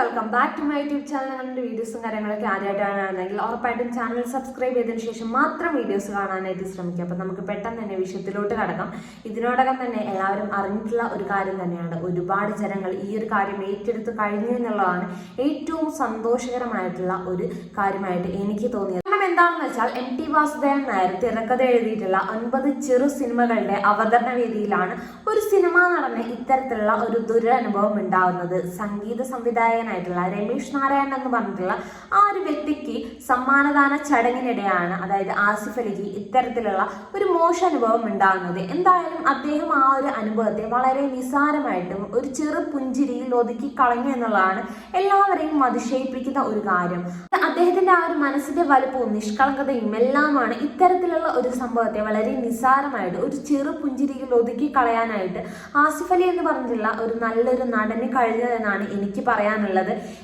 Welcome back to my YouTube channel ഞങ്ങളുടെ വീഡിയോസും കാര്യങ്ങളൊക്കെ ആദ്യമായിട്ടാണ് കാണുന്നതെങ്കിൽ ഉറപ്പായിട്ടും ചാനൽ സബ്സ്ക്രൈബ് ചെയ്തതിന് ശേഷം മാത്രം വീഡിയോസ് കാണാനായിട്ട് ശ്രമിക്കുക. അപ്പം നമുക്ക് പെട്ടെന്ന് തന്നെ വിഷയത്തിലോട്ട് കടക്കാം. ഇതിനോടകം തന്നെ എല്ലാവരും അറിഞ്ഞിട്ടുള്ള ഒരു കാര്യം തന്നെയാണ്. ഒരുപാട് ജനങ്ങൾ ഈ ഒരു കാര്യം ഏറ്റെടുത്ത് കഴിഞ്ഞു എന്നുള്ളതാണ് ഏറ്റവും സന്തോഷകരമായിട്ടുള്ള ഒരു കാര്യമായിട്ട് എനിക്ക് തോന്നിയത്. എന്താണെന്ന് വെച്ചാൽ എം ടി വാസുദേവൻ നായർ തിരക്കഥ എഴുതിയിട്ടുള്ള ഒൻപത് ചെറു സിനിമകളുടെ അവതരണ വേദിയിലാണ് ഒരു സിനിമ നടന് ഇത്തരത്തിലുള്ള ഒരു ദുരനുഭവം ഉണ്ടാവുന്നത്. സംഗീത സംവിധായകനായിട്ടുള്ള രമേഷ് നാരായണൻ എന്ന് പറഞ്ഞിട്ടുള്ള ആ ഒരു വ്യക്തിക്ക് സമ്മാനദാന ചടങ്ങിനിടെയാണ് അതായത് ആസിഫ് അലിക്ക് ഇത്തരത്തിലുള്ള ഒരു മോശ അനുഭവം ഉണ്ടാകുന്നത്. എന്തായാലും അദ്ദേഹം ആ ഒരു അനുഭവത്തെ വളരെ നിസാരമായിട്ടും ഒരു ചെറു പുഞ്ചിരിയിൽ ഒതുക്കി കളഞ്ഞു എന്നുള്ളതാണ് എല്ലാവരെയും അതിശയിപ്പിക്കുന്ന ഒരു കാര്യം. അദ്ദേഹത്തിന്റെ ആ ഒരു മനസ്സിന്റെ വലുപ്പവും നിഷ്കളങ്കതയും എല്ലാമാണ് ഇത്തരത്തിലുള്ള ഒരു സംഭവത്തെ വളരെ നിസാരമായിട്ട് ഒരു ചെറു പുഞ്ചിരിയിൽ ഒതുക്കി കളയാനായിട്ട് ആസിഫ് അലി എന്ന് പറഞ്ഞിട്ടുള്ള ഒരു നല്ലൊരു നടന് കഴിഞ്ഞതെന്നാണ് എനിക്ക് പറയാനുള്ളത്.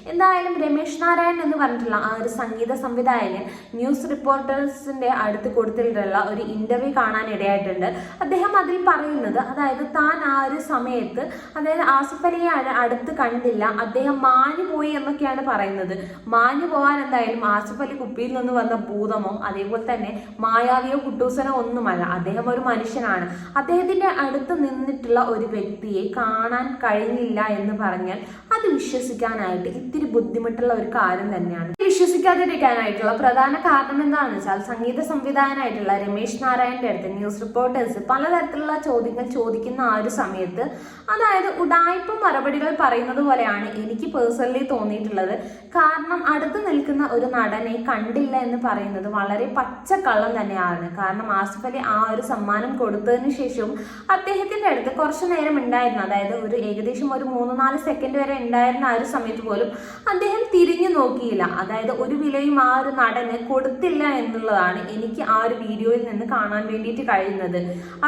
എന്തായാലും രമേശ് നാരായൺ എന്ന് പറഞ്ഞിട്ടുള്ള ആ ഒരു സംഗീത സംവിധായകൻ ന്യൂസ് റിപ്പോർട്ടേഴ്സിന്റെ അടുത്ത് കൊടുത്തിട്ടുള്ള ഒരു ഇന്റർവ്യൂ കാണാൻ ഇടയായിട്ടുണ്ട് അദ്ദേഹം അതിൽ പറയുന്നത് അതായത് താൻ ആ ഒരു സമയത്ത് അതായത് ആസിഫ് അലിയെ അടുത്ത് കണ്ടില്ല അദ്ദേഹം മാഞ്ഞു പോയി എന്നൊക്കെയാണ് പറയുന്നത്. മാഞ്ഞു പോകാൻ എന്തായാലും ആസിഫ് അലി കുപ്പിയിൽ നിന്ന് വന്ന ഭൂതമോ അതേപോലെ തന്നെ മായാവിയോ കുട്ടൂസനോ ഒന്നുമല്ല. അദ്ദേഹം ഒരു മനുഷ്യനാണ്. അദ്ദേഹത്തിന്റെ അടുത്ത് നിന്നിട്ടുള്ള ഒരു വ്യക്തിയെ കാണാൻ കഴിഞ്ഞില്ല എന്ന് പറഞ്ഞാൽ അത് വിശ്വസിക്കാനായിട്ട് ഇത്തിരി ബുദ്ധിമുട്ടുള്ള ഒരു കാര്യം തന്നെയാണ്. വിശ്വസിക്കാതിരിക്കാനായിട്ടുള്ള പ്രധാന കാരണം എന്താണെന്ന് വെച്ചാൽ സംഗീത സംവിധായകനായിട്ടുള്ള രമേശ് നാരായണന്റെ അടുത്ത് ന്യൂസ് റിപ്പോർട്ടേഴ്സ് പലതരത്തിലുള്ള ചോദ്യങ്ങൾ ചോദിക്കുന്ന ആ ഒരു സമയത്ത് അതായത് ഉടായ്പ മറുപടികൾ പറയുന്നത് പോലെയാണ് എനിക്ക് പേഴ്സണലി തോന്നിയിട്ടുള്ളത്. കാരണം അടുത്ത് നിൽക്കുന്ന ഒരു നടനെ കണ്ടില്ല എന്ന് പറയുന്നത് വളരെ പച്ചക്കള്ളം തന്നെയാണ്. കാരണം ആസിഫ് അലി ആ ഒരു സമ്മാനം കൊടുത്തതിന് ശേഷവും അദ്ദേഹത്തിന്റെ അടുത്ത് കുറച്ചു നേരം ഉണ്ടായിരുന്നു. അതായത് ഒരു ഏകദേശം ഒരു മൂന്ന് നാല് സെക്കൻഡ് വരെ ഉണ്ടായിരുന്ന ആ ഒരു സമയത്ത് പോലും അദ്ദേഹം തിരിഞ്ഞു നോക്കിയില്ല. അതായത് ഒരു വിലയും ആ ഒരു നടന് കൊടുത്തില്ല എന്നുള്ളതാണ് എനിക്ക് ആ ഒരു വീഡിയോയിൽ നിന്ന് കാണാൻ വേണ്ടിയിട്ട് കഴിയുന്നത്.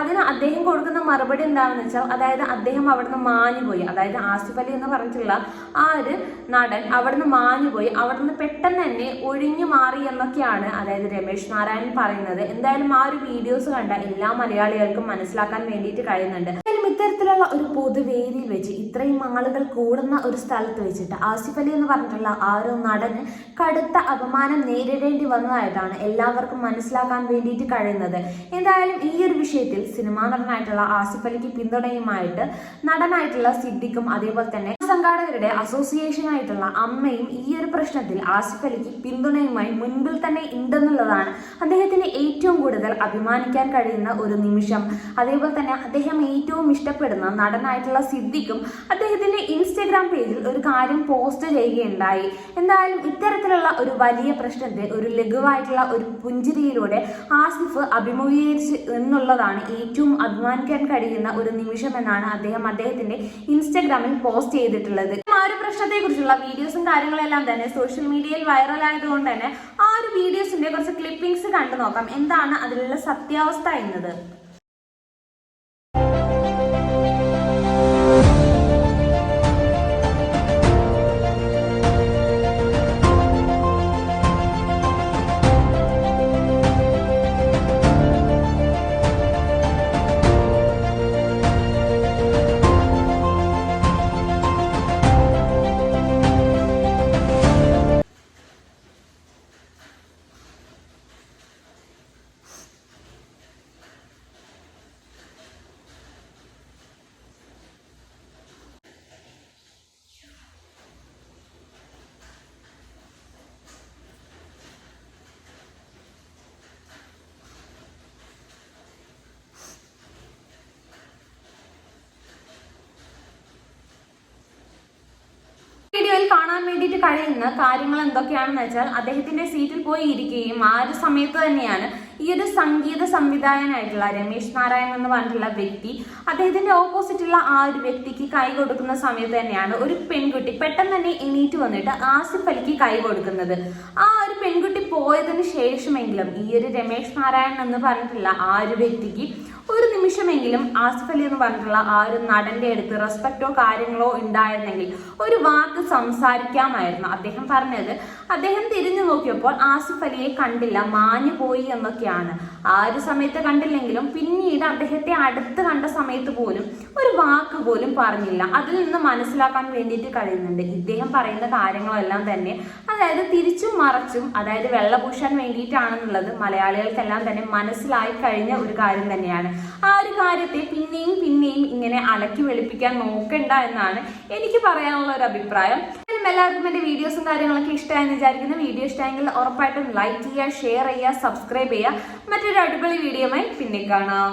അതിന് അദ്ദേഹം കൊടുക്കുന്ന മറുപടി എന്താണെന്ന് വെച്ചാൽ അതായത് അദ്ദേഹം അവിടുന്ന് മാഞ്ഞുപോയി. അതായത് ആസിഫ് അലി എന്ന് പറഞ്ഞിട്ടുള്ള ആ ഒരു നടൻ അവിടുന്ന് മാഞ്ഞുപോയി. അവിടുന്ന് പെട്ടെന്ന് തന്നെ ഒഴിഞ്ഞു മാറി എന്നൊക്കെയാണ് അതായത് രമേശ് നാരായണൻ പറയുന്നത്. എന്തായാലും ആ ഒരു വീഡിയോസ് കണ്ട എല്ലാ മലയാളികൾക്കും മനസ്സിലാക്കാൻ വേണ്ടിയിട്ട് കഴിയുന്നുണ്ട്. എന്തായാലും ഇത്തരത്തിലുള്ള ഒരു പൊതുവേദിയിൽ വെച്ച് ഇത്രയും ആളുകൾ കൂടുന്ന ഒരു സ്ഥലത്ത് വെച്ചിട്ട് ആസിഫ് അലി എന്ന് പറഞ്ഞിട്ടുള്ള ആ ഒരു നടന് കടുത്ത അപമാനം നേരിടേണ്ടി വന്നതായിട്ടാണ് എല്ലാവർക്കും മനസ്സിലാക്കാൻ വേണ്ടിയിട്ട് കഴിയുന്നത്. എന്തായാലും ഈ ഒരു വിഷയത്തിൽ സിനിമാ നടനായിട്ടുള്ള ആസിഫ് അലിക്ക് പിന്തുണയുമായിട്ട് നടനായിട്ടുള്ള സിദ്ദിഖും അതേപോലെ തന്നെ സംഘാടകരുടെ അസോസിയേഷൻ ആയിട്ടുള്ള അമ്മയും ഈ ഒരു പ്രശ്നത്തിൽ ആസിഫ് അലിക്ക് പിന്തുണയുമായി മുൻപിൽ തന്നെ ഉണ്ടെന്നുള്ളതാണ് അദ്ദേഹത്തിന് ഏറ്റവും കൂടുതൽ അഭിമാനിക്കാൻ കഴിയുന്ന ഒരു നിമിഷം. അതേപോലെ തന്നെ അദ്ദേഹം ഏറ്റവും ഇഷ്ടപ്പെടുന്ന നടനായിട്ടുള്ള സിദ്ദിഖും അദ്ദേഹത്തിന്റെ ഇൻസ്റ്റഗ്രാം പേജിൽ ഒരു കാര്യം പോസ്റ്റ് ചെയ്യുകയുണ്ടായി. എന്തായാലും ഇത്തരത്തിലുള്ള ഒരു വലിയ പ്രശ്നത്തെ ഒരു ലഘുവായിട്ടുള്ള ഒരു പുഞ്ചിരിയിലൂടെ ആസിഫ് അഭിമുഖീകരിച്ച് എന്നുള്ളതാണ് ഏറ്റവും അഭിമാനിക്കാൻ കഴിയുന്ന ഒരു നിമിഷം എന്നാണ് അദ്ദേഹം അദ്ദേഹത്തിന്റെ ഇൻസ്റ്റഗ്രാമിൽ പോസ്റ്റ് ചെയ്തിട്ടുള്ളത്. ആ ഒരു പ്രശ്നത്തെ കുറിച്ചുള്ള വീഡിയോസും കാര്യങ്ങളെല്ലാം തന്നെ സോഷ്യൽ മീഡിയയിൽ വൈറൽ ആയതുകൊണ്ട് തന്നെ ആ ഒരു വീഡിയോസിന്റെ കുറച്ച് ക്ലിപ്പിംഗ്സ് കണ്ടു നോക്കാം. എന്താണ് അതിലുള്ള സത്യാവസ്ഥ എന്നത്? വീഡിയോയിൽ കാണാൻ വേണ്ടിയിട്ട് കഴിയുന്ന കാര്യങ്ങൾ എന്തൊക്കെയാണെന്ന് വെച്ചാൽ അദ്ദേഹത്തിന്റെ സീറ്റിൽ പോയി ഇരിക്കുകയും ആ ഒരു സമയത്ത് തന്നെയാണ് ഈ ഒരു സംഗീത സംവിധായകനായിട്ടുള്ള രമേശ് നാരായണൻ എന്ന് പറഞ്ഞിട്ടുള്ള വ്യക്തി അദ്ദേഹത്തിന്റെ ഓപ്പോസിറ്റുള്ള ആ ഒരു വ്യക്തിക്ക് കൈ കൊടുക്കുന്ന സമയത്ത് തന്നെയാണ് ഒരു പെൺകുട്ടി പെട്ടെന്ന് തന്നെ എണീറ്റ് വന്നിട്ട് ആസിഫ് അലിക്ക് കൈ കൊടുക്കുന്നത്. ആ ഒരു പെൺകുട്ടി പോയതിന് ശേഷമെങ്കിലും ഈ ഒരു രമേശ് നാരായണൻ എന്ന് പറഞ്ഞിട്ടുള്ള ആ ഒരു വ്യക്തിക്ക് ഒരു നിമിഷമെങ്കിലും ആസിഫ് അലി എന്ന് പറഞ്ഞിട്ടുള്ള ആ ഒരു നടന്റെ അടുത്ത് റെസ്പെക്റ്റോ കാര്യങ്ങളോ ഉണ്ടായിരുന്നെങ്കിൽ ഒരു വാക്ക് സംസാരിക്കാമായിരുന്നു. അദ്ദേഹം പറഞ്ഞത് അദ്ദേഹം തിരിഞ്ഞു നോക്കിയപ്പോൾ ആസിഫ് അലിയെ കണ്ടില്ല മാഞ്ഞു പോയി എന്നൊക്കെയാണ്. ആ ഒരു സമയത്ത് കണ്ടില്ലെങ്കിലും പിന്നീട് അദ്ദേഹത്തെ അടുത്ത് കണ്ട സമയത്ത് പോലും ഒരു വാക്ക് പോലും പറഞ്ഞില്ല. അതിൽ നിന്ന് മനസ്സിലാക്കാൻ വേണ്ടിയിട്ട് കഴിയുന്നുണ്ട്. ഇദ്ദേഹം പറയുന്ന കാര്യങ്ങളെല്ലാം തന്നെ അതായത് തിരിച്ചും മറച്ചും അതായത് വെള്ളപൂശാൻ വേണ്ടിയിട്ടാണെന്നുള്ളത് മലയാളികൾക്കെല്ലാം തന്നെ മനസ്സിലായി കഴിഞ്ഞ ഒരു കാര്യം തന്നെയാണ്. ആ ഒരു കാര്യത്തെ പിന്നെയും പിന്നെയും ഇങ്ങനെ അലക്കി വെളുപ്പിക്കാൻ നോക്കണ്ട എന്നാണ് എനിക്ക് പറയാനുള്ള ഒരു അഭിപ്രായം. എല്ലാവർക്കും എന്റെ വീഡിയോസും കാര്യങ്ങളൊക്കെ ഇഷ്ടമായെന്ന് വിചാരിക്കുന്നു. വീഡിയോ ഇഷ്ടമായെങ്കിൽ ഉറപ്പായിട്ടും ലൈക്ക് ചെയ്യുക ഷെയർ ചെയ്യുക സബ്സ്ക്രൈബ് ചെയ്യുക. മറ്റൊരു അടിപൊളി വീഡിയോയുമായി പിന്നെ കാണാം.